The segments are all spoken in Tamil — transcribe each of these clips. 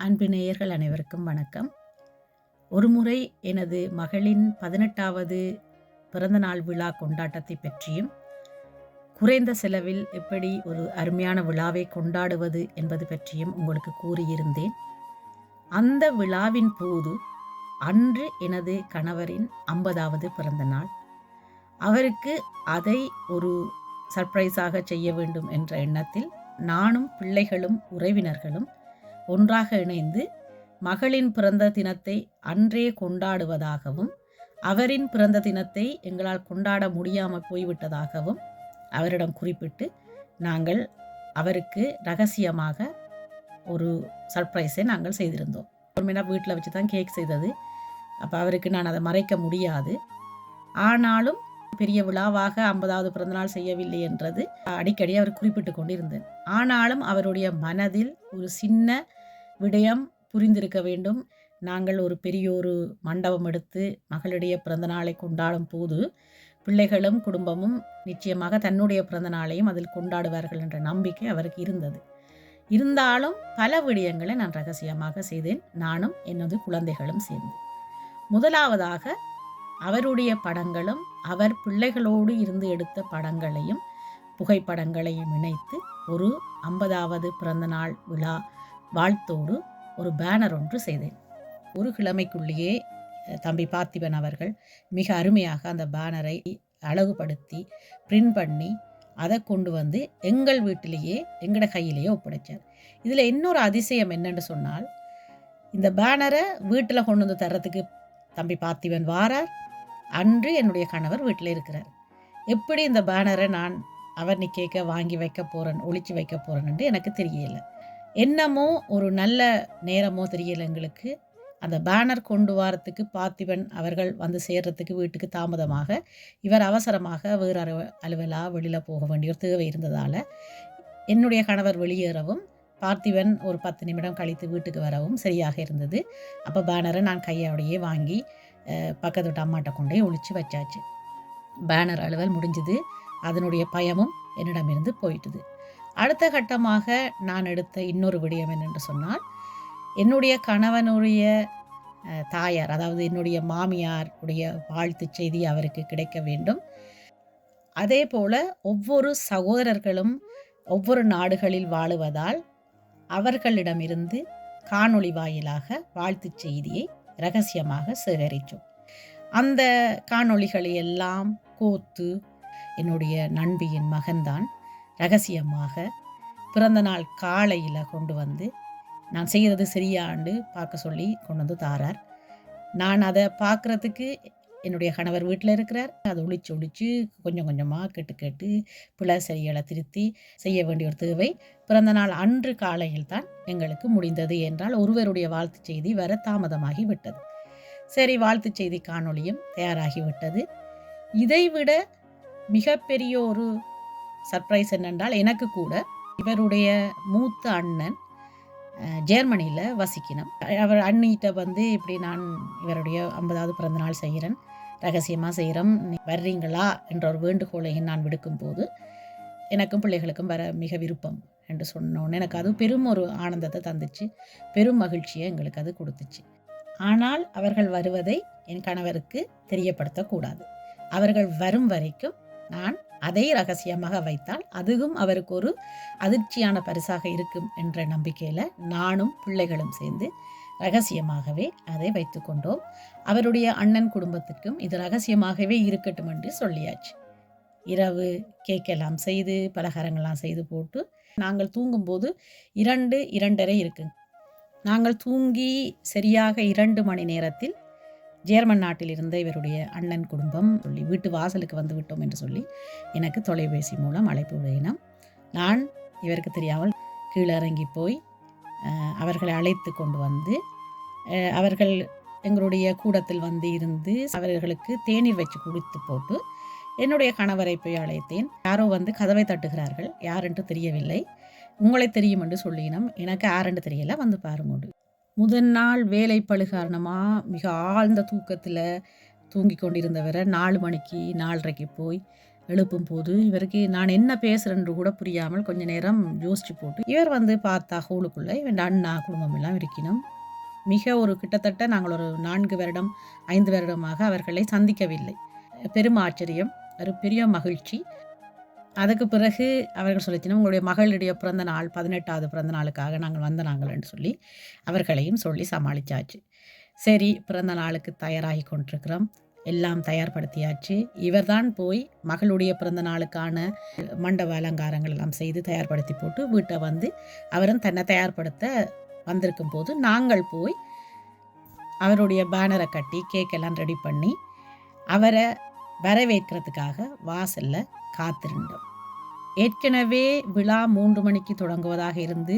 அன்பு நேயர்கள் அனைவருக்கும் வணக்கம். ஒருமுறை எனது மகளின் பதினெட்டாவது பிறந்தநாள் விழா கொண்டாட்டத்தை பற்றியும் குறைந்த செலவில் எப்படி ஒரு அருமையான விழாவை கொண்டாடுவது என்பது பற்றியும் உங்களுக்கு கூறியிருந்தேன். அந்த விழாவின் போது அன்று எனது கணவரின் ஐம்பதாவது பிறந்தநாள் அவருக்கு அதை ஒரு சர்ப்ரைஸாக செய்ய வேண்டும் என்ற எண்ணத்தில் நானும் பிள்ளைகளும் உறவினர்களும் ஒன்றாக இணைந்து மகளின் பிறந்த தினத்தை அன்றே கொண்டாடுவதாகவும் அவரின் பிறந்த தினத்தை எங்களால் கொண்டாட முடியாமல் போய்விட்டதாகவும் அவரிடம் குறிப்பிட்டு நாங்கள் அவருக்கு ரகசியமாக ஒரு சர்ப்ரைஸை நாங்கள் செய்திருந்தோம். உண்மையாக வீட்டில் வச்சு தான் கேக் செய்தது. அப்போ அவருக்கு நான் அதை மறைக்க முடியாது. ஆனாலும் பெரிய விழாவாக ஐம்பதாவது பிறந்தநாள் செய்யவில்லை என்றது அடிக்கடி அவர் குறிப்பிட்டு கொண்டிருந்தேன். ஆனாலும் அவருடைய மனதில் ஒரு சின்ன விடயம் புரிந்திருக்க வேண்டும். நாங்கள் ஒரு பெரிய ஒரு மண்டபம் எடுத்து மகளுடைய பிறந்த நாளை கொண்டாடும் போது பிள்ளைகளும் குடும்பமும் நிச்சயமாக தன்னுடைய பிறந்த நாளையும் அதில் கொண்டாடுவார்கள் என்ற நம்பிக்கை அவருக்கு இருந்தது. இருந்தாலும் பல விடயங்களை நான் ரகசியமாக செய்தேன். நானும் எனது குழந்தைகளும் சேர்ந்து. முதலாவதாக அவருடைய படங்களும் அவர் பிள்ளைகளோடு இருந்து எடுத்த படங்களையும் புகைப்படங்களையும் இணைத்து ஒரு ஐம்பதாவது பிறந்தநாள் விழா வாழ்த்தோடு ஒரு பேனர் ஒன்று செய்தேன். ஒரு கிழமைக்குள்ளேயே தம்பி பார்த்திபன் அவர்கள் மிக அருமையாக அந்த பேனரை அழகுபடுத்தி பிரிண்ட் பண்ணி அதை கொண்டு வந்து எங்கள் வீட்டிலேயே எங்களோட கையிலேயே ஒப்படைச்சார். இதில் இன்னொரு அதிசயம் என்னென்னு சொன்னால் இந்த பேனரை வீட்டில் கொண்டு வந்து தர்றதுக்கு தம்பி பார்த்திபன் வாரார். அன்று என்னுடைய கணவர் வீட்டில் இருக்கிறார். எப்படி இந்த பேனரை நான் அவர் கேட்க வாங்கி வைக்க போகிறேன் ஒழிச்சு வைக்க போகிறேன்னு எனக்கு தெரியலை. என்னமோ ஒரு நல்ல நேரமோ தெரியல எங்களுக்கு. அந்த பேனர் கொண்டு வரத்துக்கு பார்த்திபன் அவர்கள் வந்து சேர்றதுக்கு வீட்டுக்கு தாமதமாக இவர் அவசரமாக வேறு அலுவ அலுவலாக வெளியில் போக வேண்டிய ஒரு தேவை இருந்ததால் என்னுடைய கணவர் வெளியேறவும் பார்த்திபன் ஒரு பத்து நிமிடம் கழித்து வீட்டுக்கு வரவும் சரியாக இருந்தது. அப்போ பேனரை நான் கையோடையே வாங்கி பக்கத்து விட்டு அம்மாட்ட கொண்டே ஒழிச்சு வச்சாச்சு. பேனர் அலுவல் முடிஞ்சுது. அதனுடைய பயமும் என்னிடமிருந்து போயிட்டுது. அடுத்த கட்டமாக நான் எடுத்த இன்னொரு விடயம் என்னென்று சொன்னால் என்னுடைய கணவனுடைய தாயார் அதாவது என்னுடைய மாமியார் உடைய வாழ்த்து செய்தி அவருக்கு கிடைக்க வேண்டும். அதே போல ஒவ்வொரு சகோதரர்களும் ஒவ்வொரு நாடுகளில் வாழுவதால் அவர்களிடமிருந்து காணொளி வாயிலாக வாழ்த்து செய்தியை ரகசியமாக சேகரித்தோம். அந்த காணொளிகளை எல்லாம் கோத்து என்னுடைய நண்பியின் மகன்தான் ரகசியமாக பிறந்த நாள் காலையில் கொண்டு வந்து நான் செய்கிறது சரியாண்டு பார்க்க சொல்லி கொண்டு வந்து தாரார். நான் அதை பார்க்குறதுக்கு என்னுடைய கணவர் வீட்டில் இருக்கிறார். அதை ஒழிச்சு ஒழிச்சு கொஞ்சம் கொஞ்சமாக கேட்டு கேட்டு பிள்ளை சரிகளை திருத்தி செய்ய வேண்டிய ஒரு தேவை. பிறந்த நாள் அன்று காலையில் தான் எங்களுக்கு முடிந்தது என்றால் ஒருவருடைய வாழ்த்து செய்தி வர தாமதமாகி விட்டது. சரி வாழ்த்து செய்தி காணொளியும் தயாராகி விட்டது. இதைவிட மிகப்பெரிய ஒரு சர்ப்ரைஸ் என்னென்றால் எனக்கு கூட இவருடைய மூத்த அண்ணன் ஜெர்மனியில் வசிக்கணும். அவர் அண்ணிகிட்ட வந்து இப்படி நான் இவருடைய ஐம்பதாவது பிறந்தநாள் செய்கிறேன் ரகசியமாக செய்கிறோம் வர்றீங்களா என்ற ஒரு வேண்டுகோளை நான் விடுக்கும் போது எனக்கும் பிள்ளைகளுக்கும் வர மிக விருப்பம் என்று சொன்னோன்னு எனக்கு அது பெரும் ஒரு ஆனந்தத்தை தந்துச்சு பெரும் மகிழ்ச்சியை எங்களுக்கு அது கொடுத்துச்சு. ஆனால் அவர்கள் வருவதை என் கணவருக்கு தெரியப்படுத்தக்கூடாது. அவர்கள் வரும் வரைக்கும் நான் அதை ரகசியமாக வைத்தால் அதுவும் அவருக்கு ஒரு அதிர்ச்சியான பரிசாக இருக்கும் என்ற நம்பிக்கையில் நானும் பிள்ளைகளும் சேர்ந்து ரகசியமாகவே அதை வைத்துக்கொண்டோம் அவருடைய அண்ணன் குடும்பத்திற்கும் இது ரகசியமாகவே இருக்கட்டும் என்று சொல்லியாச்சு. இரவு கேக்கெல்லாம் செய்து பலகாரங்கள்லாம் செய்து போட்டு நாங்கள் தூங்கும்போது இரண்டு இரண்டரை இருக்குங்க நாங்கள் தூங்கி சரியாக இரண்டு மணி நேரத்தில் ஜேர்மன் நாட்டில் இருந்த இவருடைய அண்ணன் குடும்பம் சொல்லி வீட்டு வாசலுக்கு வந்து விட்டோம் என்று சொல்லி எனக்கு தொலைபேசி மூலம் அழைப்பு விடுகினோம் நான் இவருக்கு தெரியாமல் கீழே இறங்கி போய் அவர்களை அழைத்து கொண்டு வந்து அவர்கள் எங்களுடைய கூடத்தில் வந்து இருந்து அவர்களுக்கு தேநீர் வச்சு குடித்து போட்டு என்னுடைய கணவரை போய் அழைத்தேன். யாரோ வந்து கதவை தட்டுகிறார்கள். யாரென்று தெரியவில்லை. உங்களை தெரியும் என்று சொல்லினோம். எனக்கு யாரென்று தெரியல. வந்து பாருங்க. முதல் நாள் வேலை பழு காரணமாக மிக ஆழ்ந்த தூக்கத்தில் தூங்கி கொண்டிருந்தவரை நாலு மணிக்கு நாலரைக்கு போய் எழுப்பும் போது இவருக்கு நான் என்ன பேசுகிறேன்னு கூட புரியாமல் கொஞ்ச நேரம் யோசிச்சு போட்டு இவர் வந்து பார்த்தா ஹோலுக்குள்ளே இவன் அண்ணா குடும்பம் எல்லாம் இருக்கணும் மிக ஒரு கிட்டத்தட்ட நாங்கள் ஒரு நான்கு வருடம் ஐந்து வருடமாக அவர்களை சந்திக்கவில்லை. பெரும் ஆச்சரியம் ஒரு பெரிய மகிழ்ச்சி. அதுக்கு பிறகு அவர்கள் சொல்லிச்சினா உங்களுடைய மகளுடைய பிறந்த நாள் பதினெட்டாவது பிறந்த நாளுக்காக நாங்கள் வந்த நாங்கள்னு சொல்லி அவர்களையும் சொல்லி சமாளித்தாச்சு சரி பிறந்த நாளுக்கு தயாராகி கொண்டிருக்கிறோம். எல்லாம் தயார்படுத்தியாச்சு. இவர்தான் போய் மகளுடைய பிறந்த நாளுக்கான மண்டப அலங்காரங்கள் எல்லாம் செய்து தயார்படுத்தி போட்டு வீட்டை வந்து அவரும் தன்னை தயார்படுத்த வந்திருக்கும் போது நாங்கள் போய் அவருடைய பேனரை கட்டி கேக் எல்லாம் ரெடி பண்ணி அவரை வரவேற்கிறதுக்காக வாசலில் காத்திருந்தோம். ஏற்கனவே விழா மூன்று மணிக்கு தொடங்குவதாக இருந்து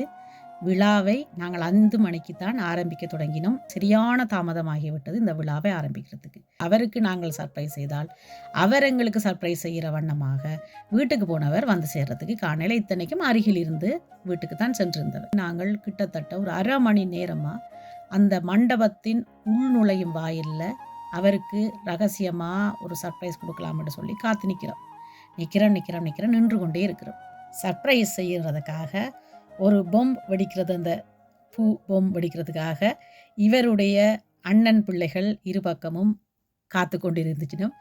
விழாவை நாங்கள் ஐந்து மணிக்கு தான் ஆரம்பிக்க தொடங்கினோம். சரியான தாமதமாகிவிட்டது இந்த விழாவை ஆரம்பிக்கிறதுக்கு. அவருக்கு நாங்கள் சர்ப்ரைஸ் செய்தால் அவர் எங்களுக்கு சர்ப்ரைஸ் செய்கிற வண்ணமாக வீட்டுக்கு போனவர் வந்து சேர்றதுக்கு காணையில் இத்தனைக்கும் அருகில் இருந்து வீட்டுக்கு தான் சென்றிருந்தவர். நாங்கள் கிட்டத்தட்ட ஒரு அரை மணி நேரமாக அந்த மண்டபத்தின் உள்நுழையும் வாயிலில் அவருக்கு ரகசியமாக ஒரு சர்ப்ரைஸ் கொடுக்கலாம்னு சொல்லி காத்து நிற்கிறோம் நிற்கிறோம் நிற்கிறோம் நிற்கிறோம் நின்று கொண்டே இருக்கிறோம். சர்ப்ரைஸ் செய்கிறதுக்காக ஒரு பொம் வெடிக்கிறது அந்த பூ பொம் வெடிக்கிறதுக்காக இவருடைய அண்ணன் பிள்ளைகள் இரு பக்கமும் காத்து கொண்டிருந்துச்சினும்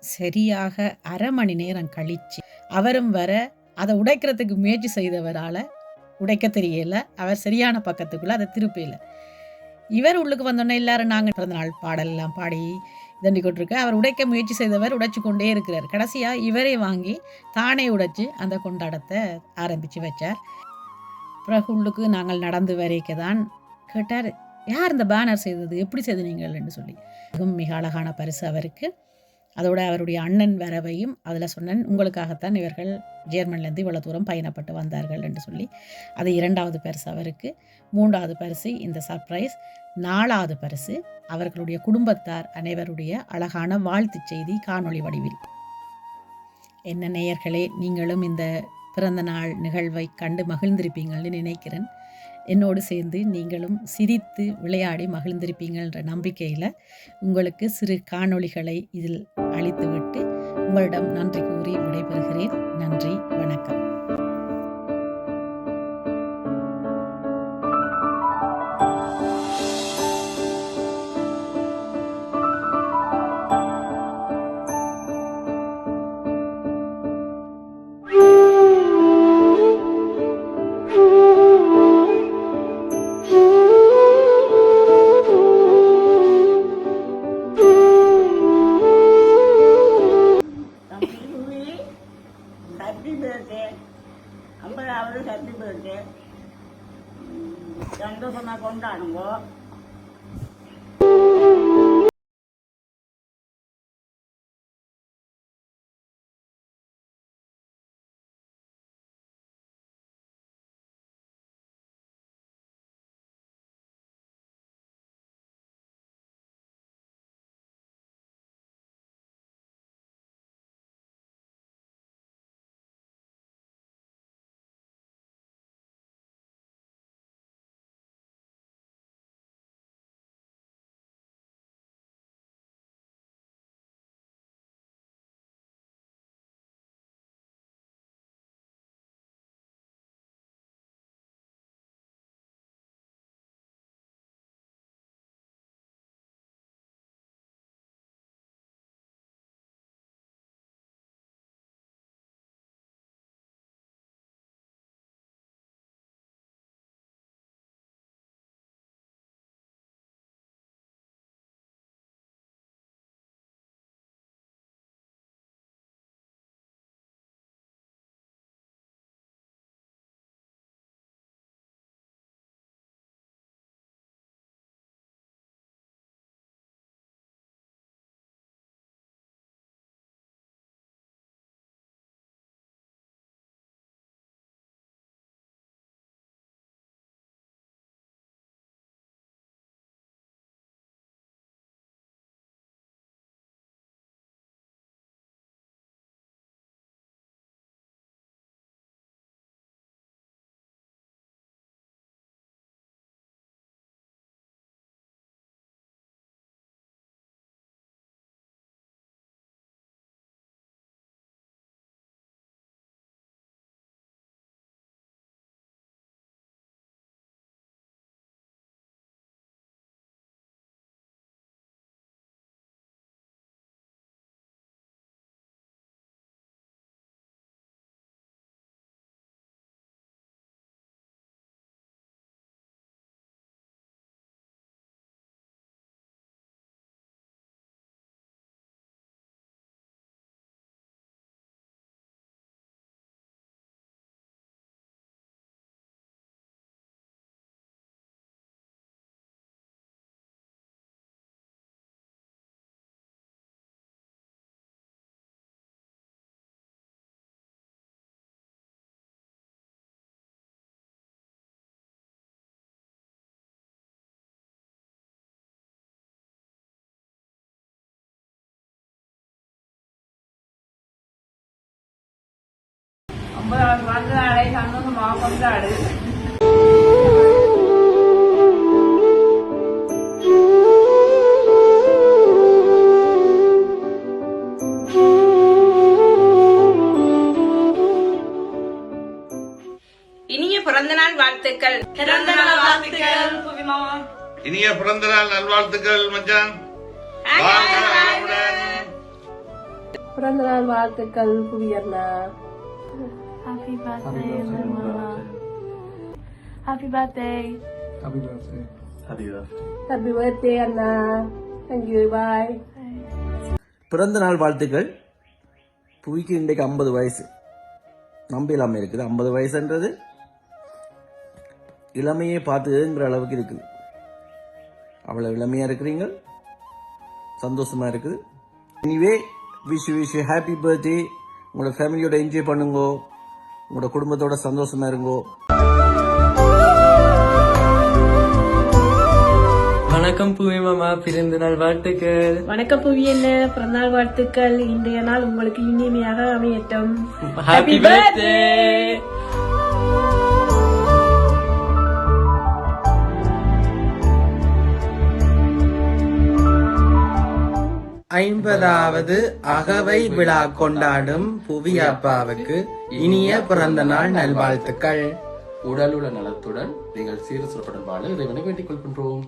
சரியாக அரை மணி நேரம் கழித்து அவரும் வர அதை உடைக்கிறதுக்கு முயற்சி செய்தவரால் உடைக்க தெரியல அவர் சரியான பக்கத்துக்குள்ளே அதை திருப்பல. இவர் உள்ளுக்கு வந்தோடனே எல்லாரும் நாங்கள் பிறந்த நாள் பாடலாம் பாடி தண்டி கொண்டிருக்கு அவர் உடைக்க முயற்சி செய்தவர் உடைச்சு கொண்டே இருக்கிறார். கடைசியாக இவரே வாங்கி தானே உடைச்சு அந்த கொண்டாடத்தை ஆரம்பித்து வச்சார். பிறகு உள்ளுக்கு நாங்கள் நடந்து வரைக்க தான் கேட்டார். யார் இந்த பேனர் செய்தது? எப்படி செய்தனீங்கள்னு சொல்லி. மிகவும் மிக அழகான பரிசு அவருக்கு. அதோட அவருடைய அண்ணன் வரவையும் அதில் சொன்னேன் உங்களுக்காகத்தான் இவர்கள் ஜெர்மன்லேருந்து இவ்வளோ தூரம் பயணப்பட்டு வந்தார்கள் என்று சொல்லி அது இரண்டாவது பரிசு அவருக்கு. மூன்றாவது பரிசு இந்த சர்ப்ரைஸ் நாலாவது பரிசு அவர்களுடைய குடும்பத்தார் அனைவருடைய அழகான வாழ்த்துச் செய்தி காணொளி வடிவில். என்ன நேயர்களே நீங்களும் இந்த பிறந்த நாள் நிகழ்வை கண்டு மகிழ்ந்திருப்பீங்கள்னு நினைக்கிறேன். என்னோடு சேர்ந்து நீங்களும் சிரித்து விளையாடி மகிழ்ந்திருப்பீங்கன்ற நம்பிக்கையில் உங்களுக்கு சிறு காணொளிகளை இதில் அளித்துவிட்டு உங்களிடம் நன்றி கூறி விடைபெறுகிறேன். நன்றி வணக்கம். ஐம்பதாவது ஹாப்பி பர்த்டே சந்தோஷமாக கொண்டாடுங்க ஐம்பதாவது பிறந்த நாளை சந்தோஷமாக கொண்டாடு இனிய பிறந்தநாள் வாழ்த்துக்கள். வாழ்த்துக்கள் இனிய பிறந்த நாள் நல்வாழ்த்துக்கள் மச்சான். வாழ்க வளமுடன். பிறந்த வாழ்த்துக்கள் புவி அண்ணா Happy birthday, Mama. Happy birthday. Happy birthday அண்ணா தேங்க்யூ பாய் பிறந்த நாள் வாழ்த்துக்கள். புவிக்கு இன்றைக்கு ஐம்பது வயசு. நம்ப இல்லாமல் இருக்குது. ஐம்பது வயசுன்றது இளமையை பார்த்துங்கிற அளவுக்கு இருக்குது. அவ்வளோ இளமையாக இருக்கிறீங்க. சந்தோஷமா இருக்குது. Anyway wish wish happy birthday உங்களோட ஃபேமிலியோட என்ஜாய் பண்ணுங்கோ. உங்களோட குடும்பத்தோட சந்தோஷமா இருங்கோ. வணக்கம் பூமி மாமா பிறந்த நாள் வாழ்த்துக்கள். வணக்கம் புவி என்ன பிறந்தநாள் வாழ்த்துக்கள். இன்றைய நாள் உங்களுக்கு இனிமையாக அமையட்டும். ஹாப்பி பர்த்டே ஐம்பதாவது அகவை விழா கொண்டாடும் புவி அப்பாவுக்கு இனிய பிறந்த நாள் நல்வாழ்த்துக்கள். உடலுள்ள நலத்துடன் நீங்கள் சீர சிறப்புடன் வாழ இறைவனை வேண்டிக் கொள்கின்றோம்.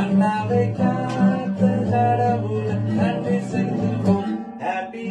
அண்ணாவை காத்த கடவுள் நன்றி செலுத்துவோம் ஹாப்பி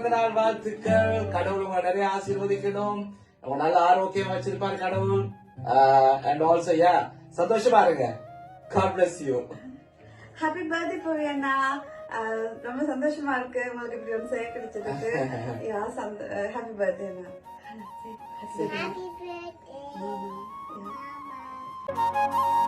பிறந்த நாள் வாழ்த்துக்கள். கடவுள் உங்களை நிறைய ஆசீர்வதிக்கணும். உங்க நல்ல ஆரோக்கியம் வச்சிருப்பாரு கடவுள். அண்ட் ஆல்சோ யா சந்தோஷமா இருங்க. God bless you happy birthday பவியண்ணா ரொம்ப சந்தோஷமா இருக்கு. உங்களுக்கு இப்படி ஒரு சேர் கிடைச்சதுக்கு யா ஹாப்பி பர்த்டே அண்ணா. Happy